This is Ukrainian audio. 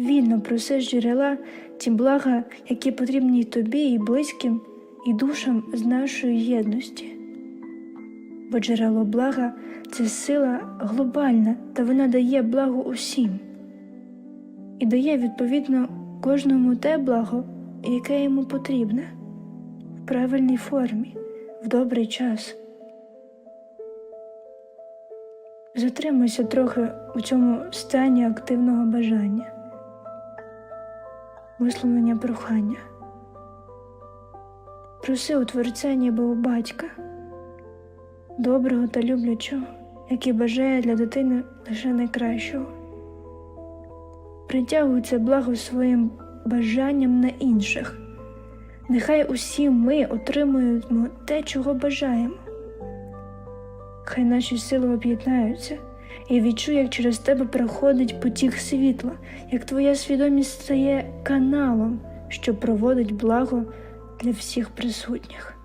вільно проси з джерела ті блага, які потрібні тобі, і близьким, і душам з нашої єдності. Бо джерело блага це сила глобальна, та вона дає благо усім і дає відповідно кожному те благо, яке йому потрібне, в правильній формі, в добрий час. Затримуйся трохи у цьому стані активного бажання, висловлення прохання. Проси у Творця ніби у батька, доброго та люблячого, який бажає для дитини лише найкращого. Притягуй це благо своїм бажанням на інших. Нехай усі ми отримуємо те, чого бажаємо. Хай наші сили об'єднаються і відчуй, як через тебе проходить потік світла, як твоя свідомість стає каналом, що проводить благо для всіх присутніх.